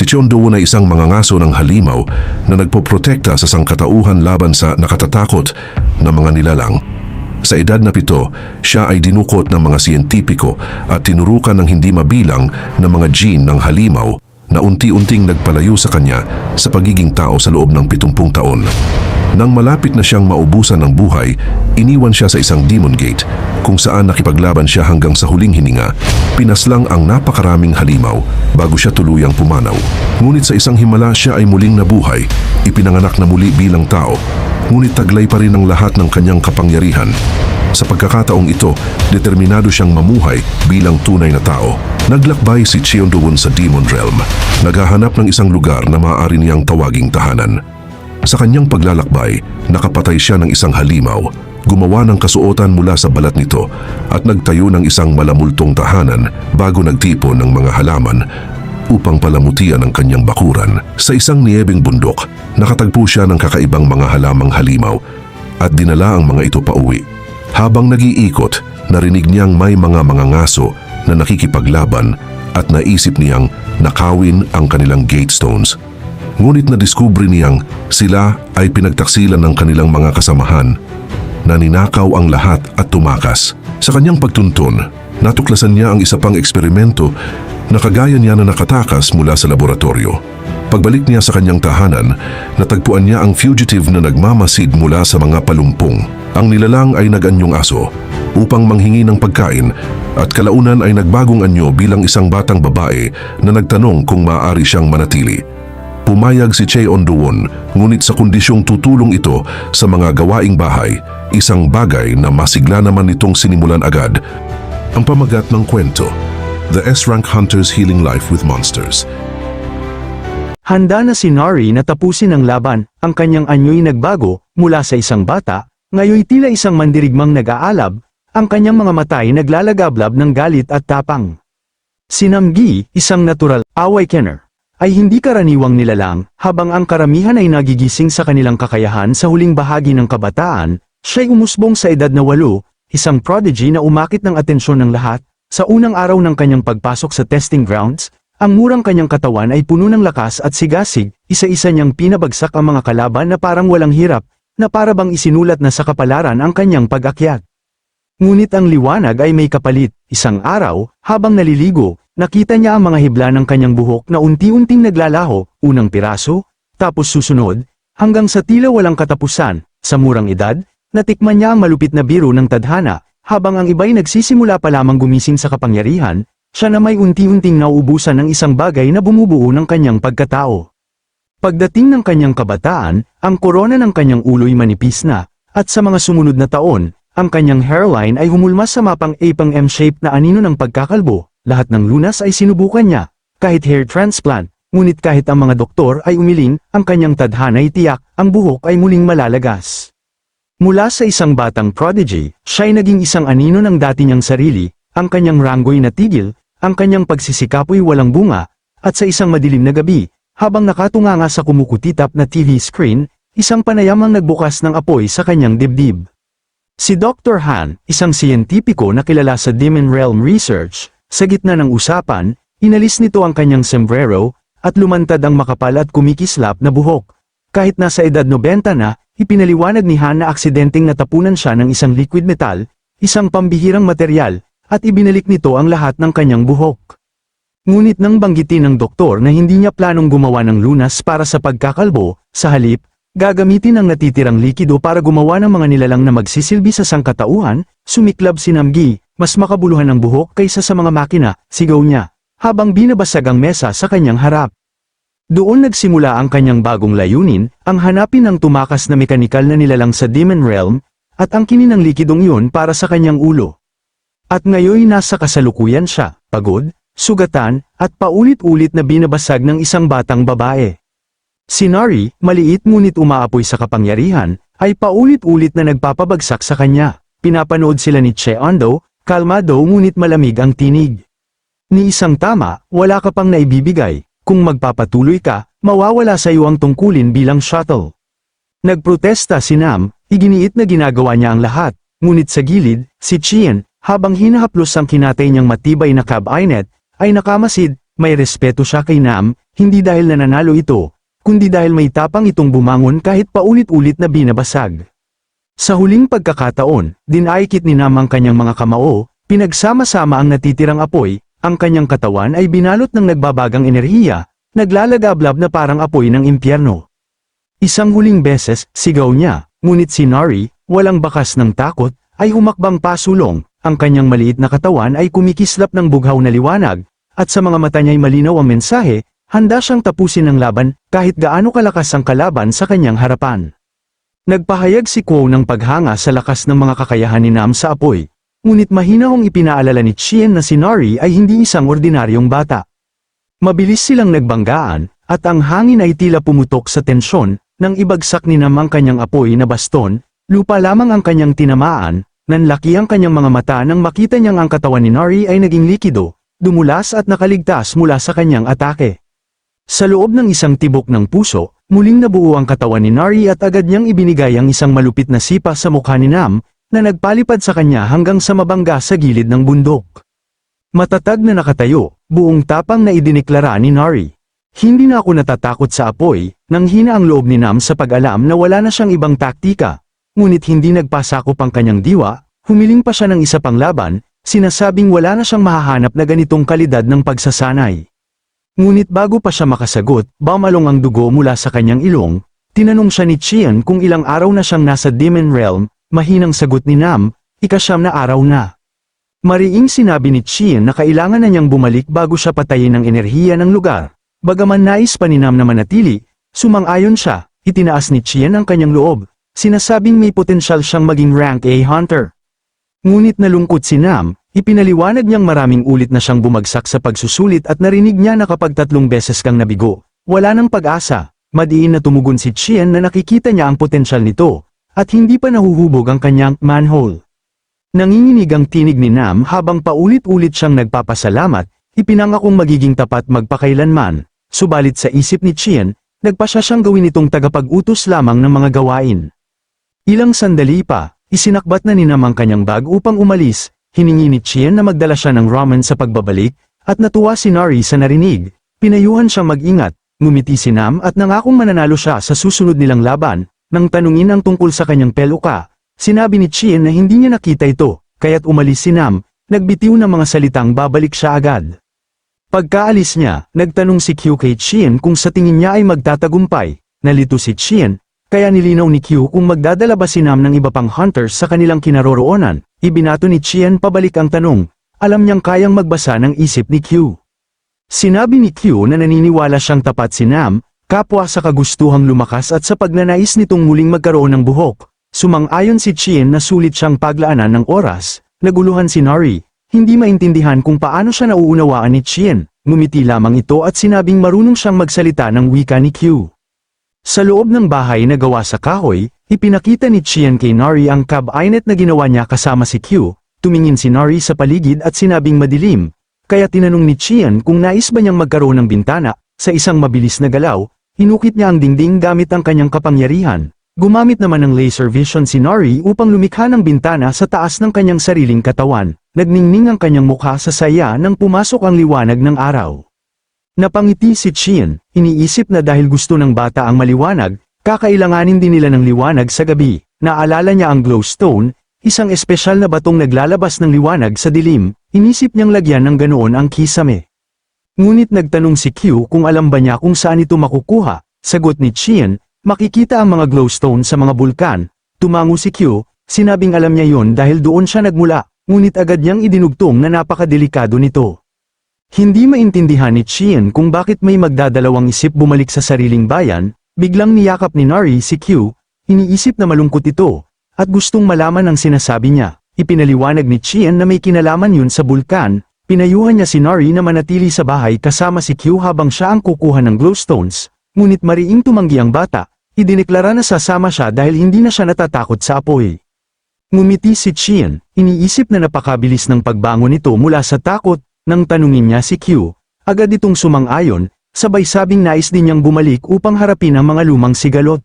Si Chondoon ay isang mangangaso ng halimaw na nagpoprotekta sa sangkatauhan laban sa nakatatakot na mga nilalang. Sa edad na pito, siya ay dinukot ng mga siyentipiko at tinurukan ng hindi mabilang na mga gene ng halimaw na unti-unting nagpalayo sa kanya sa pagiging tao sa loob ng 70 taon. Nang malapit na siyang maubusan ng buhay, iniwan siya sa isang demon gate kung saan nakipaglaban siya hanggang sa huling hininga. Pinaslang ang napakaraming halimaw bago siya tuluyang pumanaw. Ngunit sa isang himala siya ay muling nabuhay, ipinanganak na muli bilang tao. Ngunit taglay pa rin ang lahat ng kanyang kapangyarihan. Sa pagkakataong ito, determinado siyang mamuhay bilang tunay na tao. Naglakbay si Cheondoon sa Demon Realm, naghahanap ng isang lugar na maaari niyang tawaging tahanan. Sa kanyang paglalakbay, nakapatay siya ng isang halimaw, gumawa ng kasuotan mula sa balat nito at nagtayo ng isang malamultong tahanan bago nagtipon ng mga halaman upang palamutian ang kanyang bakuran. Sa isang niyebeng bundok, nakatagpo siya ng kakaibang mga halamang halimaw at dinala ang mga ito pauwi. Habang nag-iikot, narinig niyang may mga mangangaso na nakikipaglaban at naisip niyang nakawin ang kanilang gate stones. Ngunit nadiskubre niyang sila ay pinagtaksilan ng kanilang mga kasamahan na ninakaw ang lahat at tumakas. Sa kanyang pagtuntun, natuklasan niya ang isa pang eksperimento na kagaya niya na nakatakas mula sa laboratorio. Pagbalik niya sa kanyang tahanan, natagpuan niya ang fugitive na nagmamasid mula sa mga palumpong. Ang nilalang ay nag-anyong aso upang manghingi ng pagkain at kalaunan ay nagbagong anyo bilang isang batang babae na nagtanong kung maaari siyang manatili. Pumayag si Che Onduwon, ngunit sa kondisyong tutulong ito sa mga gawaing bahay, isang bagay na masigla naman nitong sinimulan agad. Ang pamagat ng kwento, The S-Rank Hunter's Healing Life with Monsters. Handa na si Nari na tapusin ang laban, ang kanyang anyo'y nagbago, mula sa isang bata, ngayoy tila isang mandirigmang nag-aalab, ang kanyang mga mata ay naglalagablab ng galit at tapang. Si Namgi, isang natural awakener, ay hindi karaniwang nilalang, habang ang karamihan ay nagigising sa kanilang kakayahan sa huling bahagi ng kabataan, siya'y umusbong sa edad na walo, isang prodigy na umakit ng atensyon ng lahat, sa unang araw ng kanyang pagpasok sa testing grounds, ang murang kanyang katawan ay puno ng lakas at sigasig, isa-isa niyang pinabagsak ang mga kalaban na parang walang hirap, na para bang isinulat na sa kapalaran ang kanyang pag-akyat. Ngunit ang liwanag ay may kapalit, isang araw, habang naliligo, nakita niya ang mga hibla ng kanyang buhok na unti-unting naglalaho, unang piraso, tapos susunod, hanggang sa tila walang katapusan, sa murang edad, natikman niya ang malupit na biro ng tadhana, habang ang iba'y nagsisimula pa lamang gumising sa kapangyarihan, siya na may unti-unting nauubusan ng isang bagay na bumubuo ng kanyang pagkatao. Pagdating ng kanyang kabataan, ang korona ng kanyang ulo'y manipis na, at sa mga sumunod na taon, ang kanyang hairline ay humulmas sa mapang apang M-shape na anino ng pagkakalbo, lahat ng lunas ay sinubukan niya, kahit hair transplant, ngunit kahit ang mga doktor ay umiling, ang kanyang tadhana ay tiyak, ang buhok ay muling malalagas. Mula sa isang batang prodigy, siya'y naging isang anino ng dati niyang sarili, ang kanyang ranggoy natigil, ang kanyang pagsisikapoy walang bunga, at sa isang madilim na gabi, habang nakatunganga sa kumukutitap na TV screen, isang panayam ang nagbukas ng apoy sa kanyang dibdib. Si Dr. Han, isang siyentipiko na kilala sa Demon Realm Research, sa gitna ng usapan, inalis nito ang kanyang sombrero, at lumantad ang makapal at kumikislap na buhok. Kahit nasa edad 90 na, ipinaliwanag ni Han na aksidenteng natapunan siya ng isang liquid metal, isang pambihirang material, at ibinalik nito ang lahat ng kanyang buhok. Ngunit nang banggitin ng doktor na hindi niya planong gumawa ng lunas para sa pagkakalbo, sa halip, gagamitin ang natitirang likido para gumawa ng mga nilalang na magsisilbi sa sangkatauhan, sumiklab si Namgi, mas makabuluhan ng buhok kaysa sa mga makina, sigaw niya, habang binabasag ang mesa sa kanyang harap. Doon nagsimula ang kanyang bagong layunin, ang hanapin ng tumakas na mekanikal na nilalang sa Demon Realm, at ang kinin ng likidong yun para sa kanyang ulo. At ngayon nasa kasalukuyan siya, pagod, sugatan, at paulit-ulit na binabasag ng isang batang babae. Si Nari, maliit ngunit umaapoy sa kapangyarihan, ay paulit-ulit na nagpapabagsak sa kanya. Pinapanood sila ni Che Ando, kalmado ngunit malamig ang tinig. Ni isang tama, wala ka pang naibibigay, kung magpapatuloy ka, mawawala sa iyo ang tungkulin bilang shuttle. Nagprotesta si Nam, iginiit na ginagawa niya ang lahat, ngunit sa gilid, si Chien, habang hinahaplos ang kinatay niyang matibay na cab-inet, ay nakamasid, may respeto siya kay Nam, hindi dahil nananalo ito, kundi dahil may tapang itong bumangon kahit paulit-ulit na binabasag. Sa huling pagkakataon, dinaikit ni Nam ang kanyang mga kamao, pinagsama-sama ang natitirang apoy, ang kanyang katawan ay binalot ng nagbabagang enerhiya, naglalagablab na parang apoy ng impyerno. Isang huling beses, sigaw niya, ngunit si Nari, walang bakas ng takot, ay humakbang pasulong, ang kanyang maliit na katawan ay kumikislap ng bughaw na liwanag, at sa mga mata niya'y malinaw ang mensahe, handa siyang tapusin ang laban, kahit gaano kalakas ang kalaban sa kanyang harapan. Nagpahayag si Quo ng paghanga sa lakas ng mga kakayahan ni Nam sa apoy, ngunit mahina hong ipinaalala ni Chien na si Nari ay hindi isang ordinaryong bata. Mabilis silang nagbanggaan, at ang hangin ay tila pumutok sa tensyon, nang ibagsak ni Nam ang kanyang apoy na baston, lupa lamang ang kanyang tinamaan, nanlaki ang kanyang mga mata nang makita niyang ang katawan ni Nari ay naging likido, dumulas at nakaligtas mula sa kanyang atake. Sa loob ng isang tibok ng puso, muling nabuo ang katawan ni Nari at agad niyang ibinigay ang isang malupit na sipa sa mukha ni Nam, na nagpalipad sa kanya hanggang sa mabangga sa gilid ng bundok. Matatag na nakatayo, buong tapang na idineklara ni Nari. Hindi na ako natatakot sa apoy, nang hina ang loob ni Nam sa pag-alam na wala na siyang ibang taktika. Ngunit hindi nagpasakop ang kanyang diwa, humiling pa siya ng isa pang laban, sinasabing wala na siyang mahahanap na ganitong kalidad ng pagsasanay. Ngunit bago pa siya makasagot, bumalong ang dugo mula sa kanyang ilong, tinanong siya ni Chian kung ilang araw na siyang nasa Demon Realm, mahinang sagot ni Nam, ikasyam na araw na. Mariing sinabi ni Chian na kailangan na niyang bumalik bago siya patayin ng enerhiya ng lugar. Bagaman nais pa ni Nam na manatili, sumang-ayon siya, itinaas ni Chian ang kanyang loob, sinasabing may potensyal siyang maging rank A hunter. Ngunit nalungkot si Nam, ipinaliwanag niyang maraming ulit na siyang bumagsak sa pagsusulit at narinig niya na kapag tatlong beses kang nabigo, wala nang pag-asa, madiin na tumugon si Chien na nakikita niya ang potensyal nito, at hindi pa nahuhubog ang kanyang manhole. Nanginginig ang tinig ni Nam habang paulit-ulit siyang nagpapasalamat, ipinangakong magiging tapat magpakailanman, subalit sa isip ni Chien, nagpasya siyang gawin itong tagapag-utos lamang ng mga gawain. Ilang sandali pa, isinakbat na ni Nam ang kanyang bag upang umalis, hiningi ni Chien na magdala siya ng ramen sa pagbabalik, at natuwa si Nari sa narinig, pinayuhan siyang mag-ingat, ngumiti si Nam at nangakong mananalo siya sa susunod nilang laban, nang tanungin ang tungkol sa kanyang peluka, sinabi ni Chien na hindi niya nakita ito, kaya't umalis si Nam, nagbitiw ng mga salitang babalik siya agad. Pagkaalis niya, nagtanong si Q kay Chien kung sa tingin niya ay magtatagumpay, nalito si Chien, kaya nilinaw ni Q kung magdadala ba si Nam ng iba pang hunters sa kanilang kinaroroonan, ibinato ni Chien pabalik ang tanong, alam niyang kayang magbasa ng isip ni Q. Sinabi ni Q na naniniwala siyang tapat si Nam, kapwa sa kagustuhang lumakas at sa pagnanais nitong muling magkaroon ng buhok. Sumang-ayon si Chien na sulit siyang paglaanan ng oras, naguluhan si Nari, hindi maintindihan kung paano siya nauunawaan ni Chien, ngumiti lamang ito at sinabing marunong siyang magsalita ng wika ni Q. Sa loob ng bahay na gawa sa kahoy, ipinakita ni Chien kay Nari ang cab-inet na ginawa niya kasama si Q, tumingin si Nari sa paligid at sinabing madilim, kaya tinanong ni Chien kung nais ba niyang magkaroon ng bintana, sa isang mabilis na galaw, hinukit niya ang dingding gamit ang kanyang kapangyarihan. Gumamit naman ng laser vision si Nari upang lumikha ng bintana sa taas ng kanyang sariling katawan, nagningning ang kanyang mukha sa saya nang pumasok ang liwanag ng araw. Napangiti si Chien, iniisip na dahil gusto ng bata ang maliwanag, kakailanganin din nila ng liwanag sa gabi, naalala niya ang glowstone, isang espesyal na batong naglalabas ng liwanag sa dilim, inisip niyang lagyan ng ganoon ang kisame. Ngunit nagtanong si Q kung alam ba niya kung saan ito makukuha, sagot ni Chien, makikita ang mga glowstone sa mga bulkan, tumango si Q, sinabing alam niya yon dahil doon siya nagmula, ngunit agad niyang idinugtong na napakadelikado nito. Hindi maintindihan ni Chien kung bakit may magdadalawang isip bumalik sa sariling bayan, biglang niyakap ni Nari si Q, iniisip na malungkot ito, at gustong malaman ang sinasabi niya. Ipinaliwanag ni Chien na may kinalaman yun sa bulkan, pinayuhan niya si Nari na manatili sa bahay kasama si Q habang siya ang kukuha ng glowstones, ngunit mariing tumanggi ang bata, idineklara na sasama siya dahil hindi na siya natatakot sa apoy. Ngumiti si Chien, iniisip na napakabilis ng pagbangon nito mula sa takot, nang tanungin niya si Q, agad itong sumang-ayon, sabay sabing nais din niyang bumalik upang harapin ang mga lumang sigalot.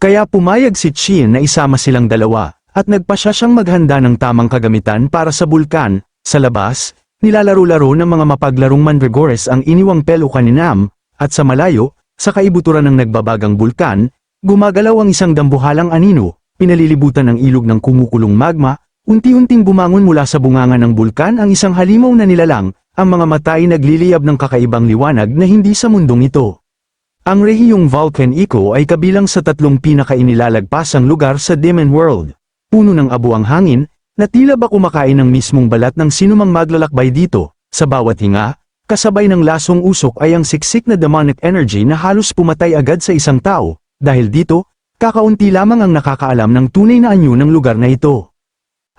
Kaya pumayag si Chien na isama silang dalawa, at nagpasya siyang maghanda ng tamang kagamitan para sa bulkan, sa labas, nilalaro-laro ng mga mapaglarong mandragores ang iniwang pelukan ni Nam, at sa malayo, sa kaibuturan ng nagbabagang bulkan, gumagalaw ang isang dambuhalang anino, pinalilibutan ng ilog ng kumukulong magma, unti-unting bumangon mula sa bunganga ng bulkan ang isang halimaw na nilalang, ang mga mata ay nagliliyab ng kakaibang liwanag na hindi sa mundong ito. Ang rehiyong Vulcan Eco ay kabilang sa tatlong pinakainilalagpasang lugar sa Demon World. Puno ng abo ang hangin, na tila ba kumakain ng mismong balat ng sinumang maglalakbay dito, sa bawat hinga, kasabay ng lasong usok ay ang siksik na demonic energy na halos pumatay agad sa isang tao, dahil dito, kakaunti lamang ang nakakaalam ng tunay na anyo ng lugar na ito.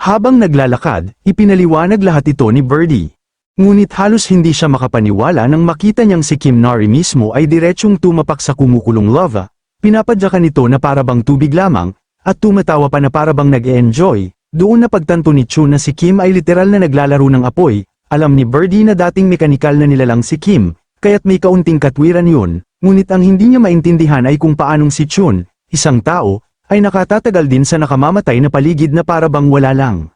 Habang naglalakad, ipinaliwanag lahat ito ni Birdie. Ngunit halos hindi siya makapaniwala nang makita niyang si Kim Nari mismo ay diretsyong tumapak sa kumukulong lava, pinapadyakan nito na parabang tubig lamang, at tumatawa pa na parabang nag-e-enjoy, doon na pagtanto ni Chun na si Kim ay literal na naglalaro ng apoy, alam ni Birdie na dating mekanikal na nilalang si Kim, kaya't may kaunting katwiran yun, ngunit ang hindi niya maintindihan ay kung paanong si Chun, isang tao, ay nakatatagal din sa nakamamatay na paligid na parabang wala lang.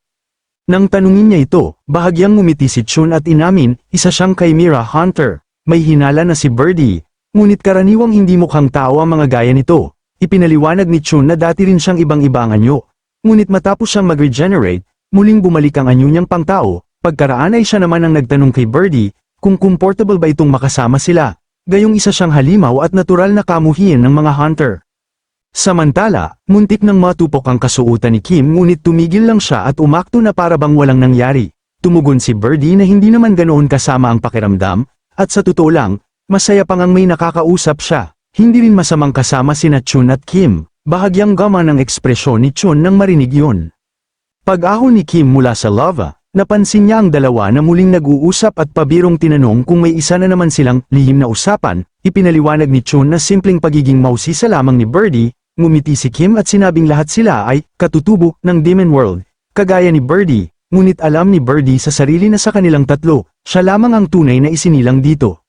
Nang tanungin niya ito, bahagyang ngumiti si Chun at inamin, isa siyang Chimera Hunter. May hinala na si Birdie. Ngunit karaniwang hindi mukhang tao ang mga gaya nito. Ipinaliwanag ni Chun na dati rin siyang ibang-ibang anyo. Ngunit matapos siyang mag-regenerate, muling bumalik ang anyo niyang pangtao. Pagkaraan ay siya naman ang nagtanong kay Birdie, kung comfortable ba itong makasama sila. Gayong isa siyang halimaw at natural na kamuhian ng mga hunter. Samantala, muntik nang matupok ang kasuotan ni Kim ngunit tumigil lang siya at umakto na para bang walang nangyari. Tumugon si Birdie na hindi naman ganoon kasama ang pakiramdam, at sa totoo lang, masaya pang ang may nakakausap siya. Hindi rin masamang kasama sina Chun at Kim, bahagyang gama ng ekspresyon ni Chun nang marinig yun. Pag-ahon ni Kim mula sa lava, napansin niya ang dalawa na muling nag-uusap at pabirong tinanong kung may isa na naman silang lihim na usapan, ipinaliwanag ni Chun na simpleng pagiging mausisa lamang ni Birdie, Ngumiti si Kim at sinabing lahat sila ay katutubo ng Demon World, kagaya ni Birdie, ngunit alam ni Birdie sa sarili na sa kanilang tatlo, siya lamang ang tunay na isinilang dito.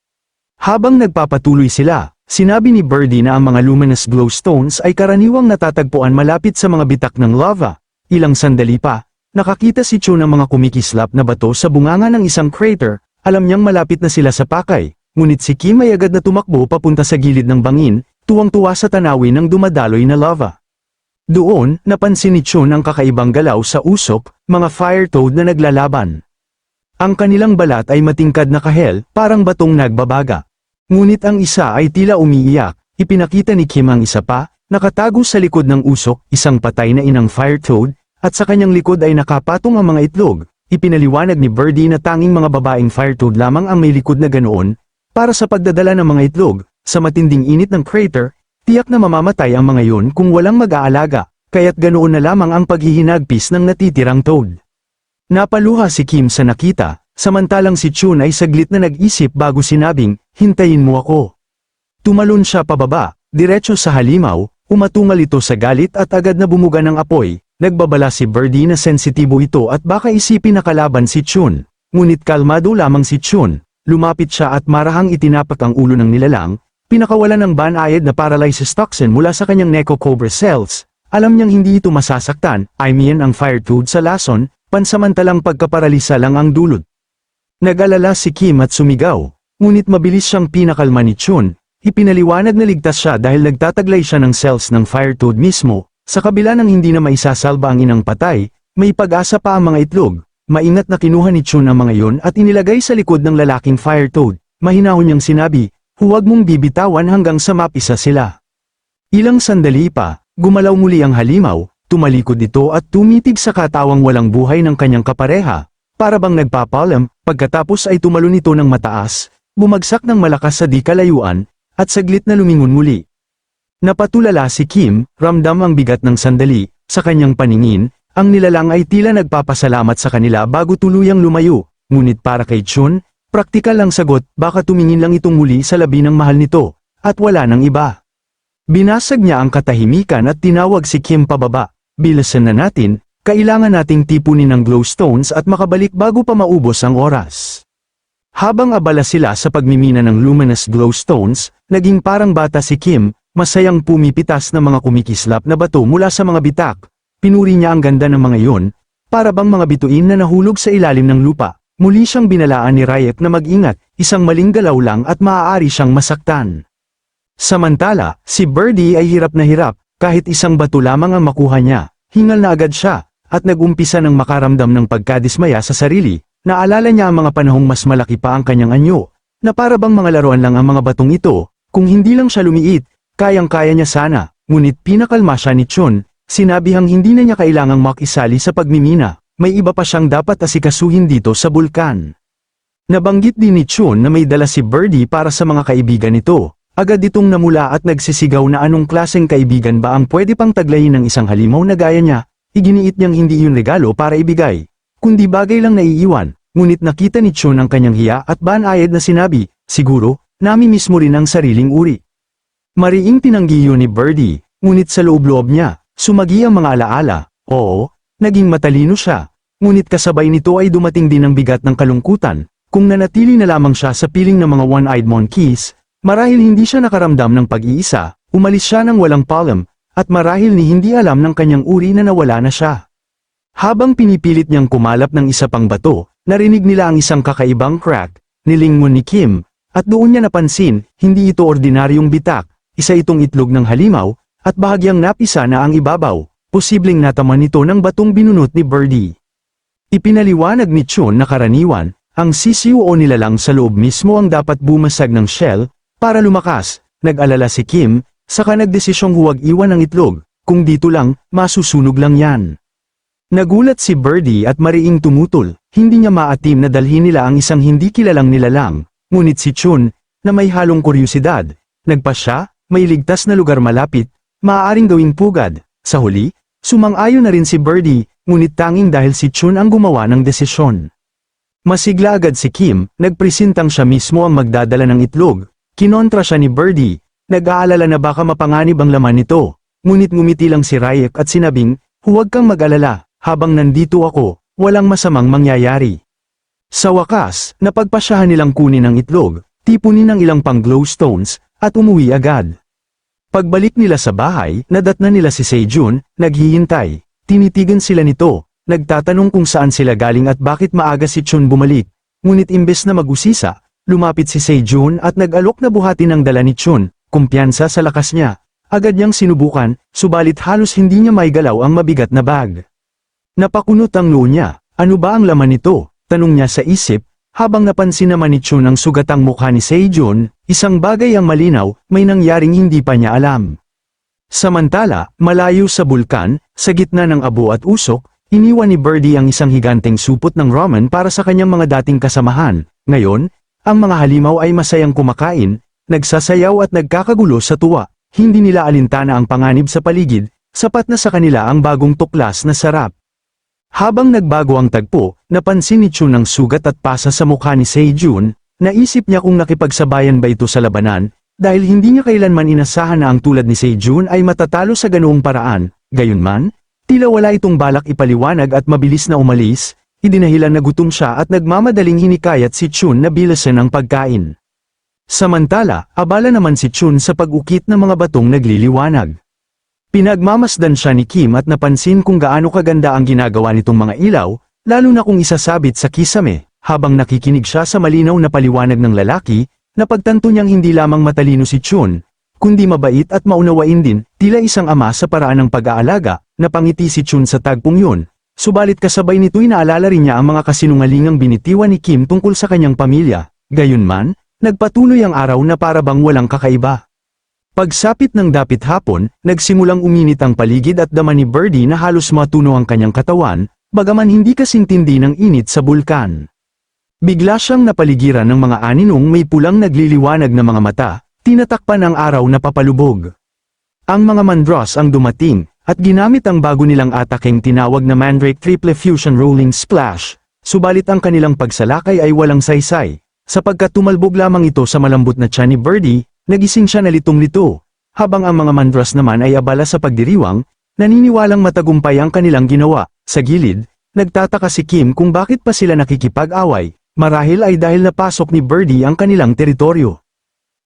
Habang nagpapatuloy sila, sinabi ni Birdie na ang mga luminous glowstones ay karaniwang natatagpuan malapit sa mga bitak ng lava. Ilang sandali pa, nakakita si Cho ng mga kumikislap na bato sa bunganga ng isang crater, alam niyang malapit na sila sa pakay, ngunit si Kim ay agad na tumakbo papunta sa gilid ng bangin, tuwang-tuwa sa tanawin ng dumadaloy na lava. Doon, napansin ni Chun ang kakaibang galaw sa usok, mga fire toad na naglalaban. Ang kanilang balat ay matingkad na kahel, parang batong nagbabaga. Ngunit ang isa ay tila umiiyak, ipinakita ni Kim ang isa pa, nakatago sa likod ng usok, isang patay na inang fire toad, at sa kanyang likod ay nakapatong ang mga itlog. Ipinaliwanag ni Birdie na tanging mga babaeng fire toad lamang ang may likod na ganoon, para sa pagdadala ng mga itlog, sa matinding init ng crater, tiyak na mamamatay ang mga yun kung walang mag-aalaga, kaya't ganoon na lamang ang paghihinagpis ng natitirang toad. Napaluha si Kim sa nakita, samantalang si Chun ay saglit na nag-isip bago sinabing, hintayin mo ako. Tumalon siya pababa, diretso sa halimaw, umatungal ito sa galit at agad na bumuga ng apoy, nagbabala si Birdie na sensitibo ito at baka isipin na kalaban si Chun. Ngunit kalmado lamang si Chun, lumapit siya at marahang itinapak ang ulo ng nilalang, pinakawala ng banayad na paralysis toxin mula sa kanyang Neko Cobra cells, alam niyang hindi ito masasaktan, I mean ang fire toad sa lason, pansamantalang pagkaparalisa lang ang dulot. Nag-alala si Kim at sumigaw, ngunit mabilis siyang pinakalma ni Chun, ipinaliwanag na ligtas siya dahil nagtataglay siya ng cells ng fire toad mismo, sa kabila ng hindi na maisasalba ang inang patay, may pag-asa pa ang mga itlog, maingat na kinuha ni Chun ang mga yon at inilagay sa likod ng lalaking fire toad, mahinahon niyang sinabi, huwag mong bibitawan hanggang sa mapisa sila. Ilang sandali pa, gumalaw muli ang halimaw, tumalikod ito at tumitig sa katawang walang buhay ng kanyang kapareha, para bang nagpapalam, pagkatapos ay tumalon ito ng mataas, bumagsak ng malakas sa di kalayuan, at saglit na lumingon muli. Napatulala si Kim, ramdam ang bigat ng sandali, sa kanyang paningin, ang nilalang ay tila nagpapasalamat sa kanila bago tuluyang lumayo, ngunit para kay Chun, praktikal lang sagot, baka tumingin lang itong muli sa labi ng mahal nito, at wala nang iba. Binasag niya ang katahimikan at tinawag si Kim pababa, bilasan na natin, kailangan nating tipunin ng glowstones at makabalik bago pa maubos ang oras. Habang abala sila sa pagmimina ng luminous glowstones, naging parang bata si Kim, masayang pumipitas ng mga kumikislap na bato mula sa mga bitak. Pinuri niya ang ganda ng mga iyon, para bang mga bituin na nahulog sa ilalim ng lupa. Muli siyang binalaan ni Ryek na mag-ingat, isang maling galaw lang at maaari siyang masaktan. Samantala, si Birdie ay hirap na hirap, kahit isang bato lamang ang makuha niya, hingal na agad siya, at nagumpisa ng makaramdam ng pagkadismaya sa sarili, naalala niya ang mga panahong mas malaki pa ang kanyang anyo, na para bang mga laruan lang ang mga batong ito, kung hindi lang siya lumiit, kayang-kaya niya sana, ngunit pinakalma siya ni Chun, sinabihang hindi na niya kailangang makisali sa pagmimina, may iba pa siyang dapat asikasuhin dito sa bulkan. Nabanggit din ni Chun na may dala si Birdie para sa mga kaibigan nito, agad itong namula at nagsisigaw na anong klaseng kaibigan ba ang pwede pang taglayin ng isang halimaw na gaya niya, iginiit niyang hindi yun regalo para ibigay, kundi bagay lang naiiwan, ngunit nakita ni Chun ang kanyang hiya at banayad na sinabi, siguro, nami mismo rin ang sariling uri. Mariing tinanggi yun ni Birdie, ngunit sa loob-loob niya, sumagi ang mga alaala, oo, naging matalino siya, ngunit kasabay nito ay dumating din ang bigat ng kalungkutan, kung nanatili na lamang siya sa piling ng mga one-eyed monkeys, marahil hindi siya nakaramdam ng pag-iisa, umalis siya ng walang palm, at marahil ni hindi alam ng kanyang uri na nawala na siya. Habang pinipilit niyang kumalap ng isa pang bato, narinig nila ang isang kakaibang crack, nilingon ni Kim, at doon niya napansin, hindi ito ordinaryong bitak, isa itong itlog ng halimaw, at bahagyang napisa na ang ibabaw, posibleng nataman nito ng batong binunot ni Birdie. Ipinaliwanag ni Chun na karaniwan, ang sisiw o nilalang sa loob mismo ang dapat bumasag ng shell, para lumakas, nag-alala si Kim, saka nagdesisyong huwag iwan ang itlog, kung dito lang, masusunog lang yan. Nagulat si Birdie at mariing tumutol, hindi niya maatim na dalhin nila ang isang hindi kilalang nilalang, ngunit si Chun, na may halong kuryosidad, nagpa siya, may ligtas na lugar malapit, maaaring gawing pugad, sa huli, sumang-ayon na rin si Birdie, ngunit tanging dahil si Chun ang gumawa ng desisyon. Masigla agad si Kim, nagpresintang siya mismo ang magdadala ng itlog, kinontra siya ni Birdie, nag-aalala na baka mapanganib ang laman nito, ngunit ngumiti lang si Ryek at sinabing, huwag kang mag-alala, habang nandito ako, walang masamang mangyayari. Sa wakas, napagpasyahan nilang kunin ang itlog, tipunin ng ilang pang glowstones, at umuwi agad. Pagbalik nila sa bahay, nadatna nila si Sejun, naghihintay, tinitigan sila nito, nagtatanong kung saan sila galing at bakit maaga si Chun bumalik, ngunit imbes na mag-usisa, lumapit si Sejun at nag-alok na buhatin ang dala ni Chun, kumpiyansa sa lakas niya, agad niyang sinubukan, subalit halos hindi niya maigalaw ang mabigat na bag. Napakunot ang noo niya, ano ba ang laman nito? Tanong niya sa isip, habang napansin naman ni Chun ang sugatang mukha ni Sejun, isang bagay ang malinaw, may nangyaring hindi pa niya alam. Samantala, malayo sa bulkan, sa gitna ng abo at usok, iniwan ni Birdie ang isang higanteng supot ng ramen para sa kanyang mga dating kasamahan. Ngayon, ang mga halimaw ay masayang kumakain, nagsasayaw at nagkakagulo sa tuwa. Hindi nila alintana ang panganib sa paligid, sapat na sa kanila ang bagong tuklas na sarap. Habang nagbago ang tagpo, napansin ni Chun ang sugat at pasa sa mukha ni Sejun, naisip niya kung nakipagsabayan ba ito sa labanan, dahil hindi niya kailanman inasahan na ang tulad ni Sejun ay matatalo sa ganoong paraan, gayunman, tila wala itong balak ipaliwanag at mabilis na umalis, idinahilan na gutom siya at nagmamadaling hinikayat si Chun na bilasan ang pagkain. Samantala, abala naman si Chun sa pag-ukit ng mga batong nagliliwanag. Pinagmamasdan siya ni Kim at napansin kung gaano kaganda ang ginagawa nitong mga ilaw, lalo na kung isasabit sa kisame, habang nakikinig siya sa malinaw na paliwanag ng lalaki, napagtanto niyang hindi lamang matalino si Chun, kundi mabait at maunawain din, tila isang ama sa paraan ng pag-aalaga, napangiti si Chun sa tagpong yun, subalit kasabay nito'y naalala rin niya ang mga kasinungalingang binitiwan ni Kim tungkol sa kanyang pamilya, gayunman, nagpatuloy ang araw na para bang walang kakaiba. Pagsapit ng dapit hapon, nagsimulang uminit ang paligid at dama ni Birdie na halos matuno ang kanyang katawan, bagaman hindi kasintindi ng init sa bulkan. Bigla siyang napaligiran ng mga aninong may pulang nagliliwanag na mga mata, tinatakpan ang araw na papalubog. Ang mga mandros ang dumating, at ginamit ang bago nilang ataking tinawag na Mandrake Triple Fusion Rolling Splash, subalit ang kanilang pagsalakay ay walang saysay, sapagkat tumalbog lamang ito sa malambot na tiyan ni Birdie, nagising siya na litong-lito, habang ang mga mandros naman ay abala sa pagdiriwang, naniniwalang matagumpay ang kanilang ginawa, sa gilid, nagtataka si Kim kung bakit pa sila nakikipag-away, marahil ay dahil napasok ni Birdie ang kanilang teritoryo.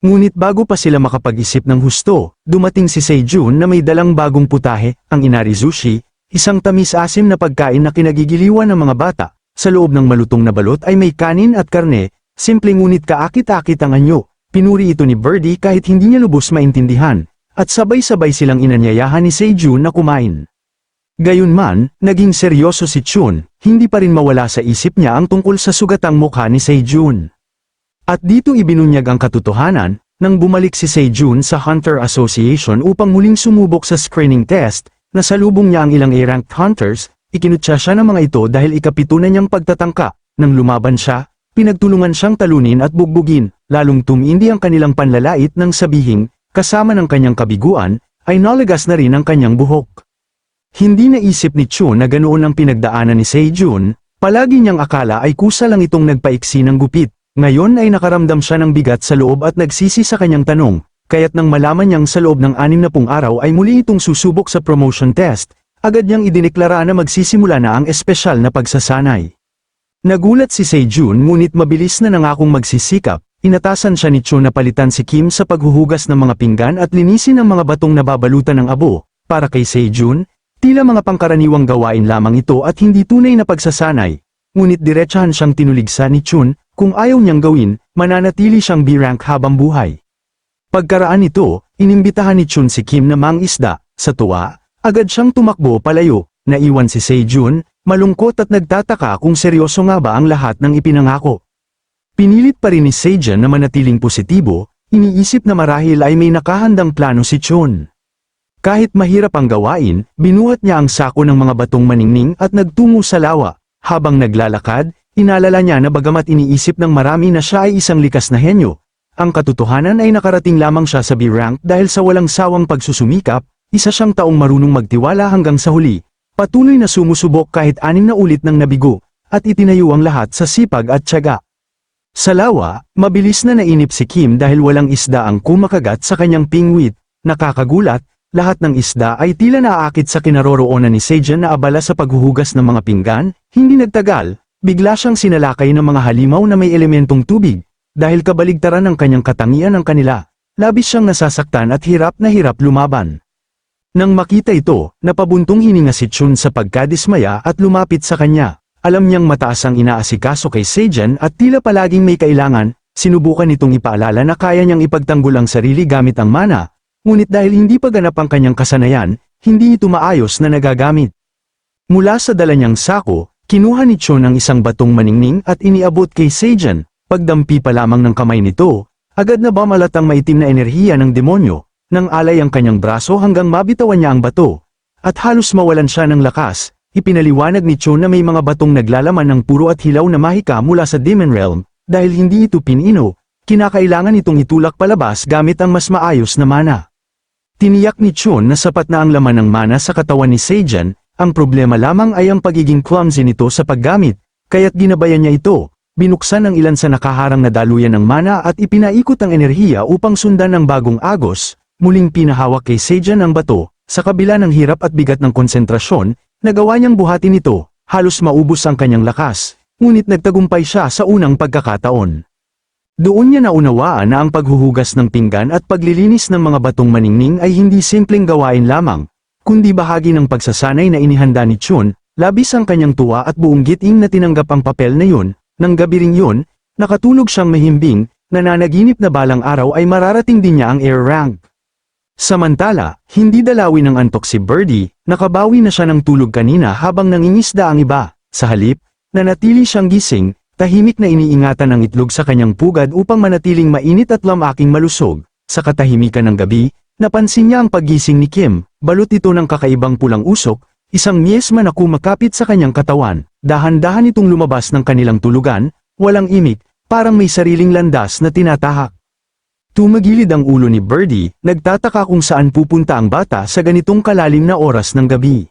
Ngunit bago pa sila makapag-isip ng husto, dumating si Sejun na may dalang bagong putahe, ang inari sushi, isang tamis-asim na pagkain na kinagigiliwan ng mga bata, sa loob ng malutong na balot ay may kanin at karne, simple ngunit kaakit-akit ang anyo. Pinuri ito ni Birdie kahit hindi niya lubos maintindihan, at sabay-sabay silang inanyayahan ni Sejun na kumain. Gayunman, naging seryoso si Chun, hindi pa rin mawala sa isip niya ang tungkol sa sugatang mukha ni Sejun. At dito ibinunyag ang katotohanan, nang bumalik si Sejun sa Hunter Association upang muling sumubok sa screening test, nasalubong niya ang ilang A-ranked hunters, ikinutsa siya ng mga ito dahil ikapito na niyang pagtatangka, nang lumaban siya, pinagtulungan siyang talunin at bugbugin, lalong tumindi ang kanilang panlalait ng sabihing, kasama ng kanyang kabiguan, ay nalagas na rin ang kanyang buhok. Hindi naisip ni Chun na ganoon ang pinagdaanan ni Sejun, palagi niyang akala ay kusa lang itong nagpaiksi ng gupit. Ngayon ay nakaramdam siya ng bigat sa loob at nagsisi sa kanyang tanong, kaya't nang malaman niyang sa loob ng anim na pung araw ay muli itong susubok sa promotion test, agad niyang idineklara na magsisimula na ang espesyal na pagsasanay. Nagulat si Sejun ngunit mabilis na nangakong magsisikap, inatasan siya ni Chun na palitan si Kim sa paghuhugas ng mga pinggan at linisin ang mga batong nababalutan ng abo, para kay Sejun, Tila mga pangkaraniwang gawain lamang ito at hindi tunay na pagsasanay. Ngunit diretsahan siyang tinuligsa ni Chun, kung ayaw niyang gawin, mananatili siyang B-rank habang buhay. Pagkaraan nito, inimbitahan ni Chun si Kim na mangisda, sa tuwa, agad siyang tumakbo palayo, naiwan si Sejun, malungkot at nagtataka kung seryoso nga ba ang lahat ng ipinangako. Pinilit pa rin ni Sejun na manatiling positibo, iniisip na marahil ay may nakahandang plano si Chun. Kahit mahirap ang gawain, binuhat niya ang sako ng mga batong maningning at nagtungo sa lawa. Habang naglalakad, inalala niya na bagamat iniisip ng marami na siya ay isang likas na henyo, ang katotohanan ay nakarating lamang siya sa B-rank dahil sa walang sawang pagsusumikap, isa siyang taong marunong magtiwala hanggang sa huli. Patuloy na sumusubok kahit anim na ulit ng nabigo, at itinayo ang lahat sa sipag at tiyaga. Sa lawa, mabilis na nainip si Kim dahil walang isda ang kumakagat sa kanyang pingwit, nakakagulat, lahat ng isda ay tila naaakit sa kinaroroonan ni Seijan na abala sa paghuhugas ng mga pinggan, hindi nagtagal, bigla siyang sinalakay ng mga halimaw na may elementong tubig, dahil kabaligtaran ng kanyang katangian ng kanila, labis siyang nasasaktan at hirap na hirap lumaban. Nang makita ito, napabuntong hininga si Chun sa pagkadismaya at lumapit sa kanya. Alam niyang mataas ang inaasikaso kay Seijan at tila palaging may kailangan, sinubukan itong ipaalala na kaya niyang ipagtanggol ang sarili gamit ang mana, Ngunit dahil hindi pa ganap ang kanyang kasanayan, hindi ito maayos na nagagamit. Mula sa dala niyang sako, kinuha ni Chon ang isang batong maningning at iniabot kay Seijan, pagdampi pa lamang ng kamay nito, agad na bamalatang maitim na enerhiya ng demonyo, nang alay ang kanyang braso hanggang mabitawan niya ang bato. At halos mawalan siya ng lakas, ipinaliwanag ni Chon na may mga batong naglalaman ng puro at hilaw na mahika mula sa Demon Realm, dahil hindi ito pinino, kinakailangan itong itulak palabas gamit ang mas maayos na mana. Tiniyak ni Chun na sapat na ang laman ng mana sa katawan ni Seijan, ang problema lamang ay ang pagiging clumsy nito sa paggamit, kaya't ginabayan niya ito, binuksan ang ilan sa nakaharang na daluyan ng mana at ipinaikot ang enerhiya upang sundan ng bagong agos, muling pinahawak kay Seijan ang bato, sa kabila ng hirap at bigat ng konsentrasyon, nagawa niyang buhatin ito, halos maubos ang kanyang lakas, ngunit nagtagumpay siya sa unang pagkakataon. Doon niya naunawaan na ang paghuhugas ng pinggan at paglilinis ng mga batong maningning ay hindi simpleng gawain lamang, kundi bahagi ng pagsasanay na inihanda ni Chun, labis ang kanyang tuwa at buong giting na tinanggap ang papel na yun, nang gabi ring yun, nakatulog siyang mahimbing, nananaginip na balang araw ay mararating din niya ang air rank. Samantala, hindi dalawin ng antok si Birdie, nakabawi na siya ng tulog kanina habang nangingisda ang iba, sa halip, nanatili siyang gising, Tahimik na iniingatan ang itlog sa kanyang pugad upang manatiling mainit at lamaking malusog. Sa katahimikan ng gabi, napansin niya ang paggising ni Kim, balot ito ng kakaibang pulang usok, isang miesma na kumakapit sa kanyang katawan. Dahan-dahan itong lumabas ng kanilang tulugan, walang imik, parang may sariling landas na tinatahak. Tumagilid ang ulo ni Birdie, nagtataka kung saan pupunta ang bata sa ganitong kalalim na oras ng gabi.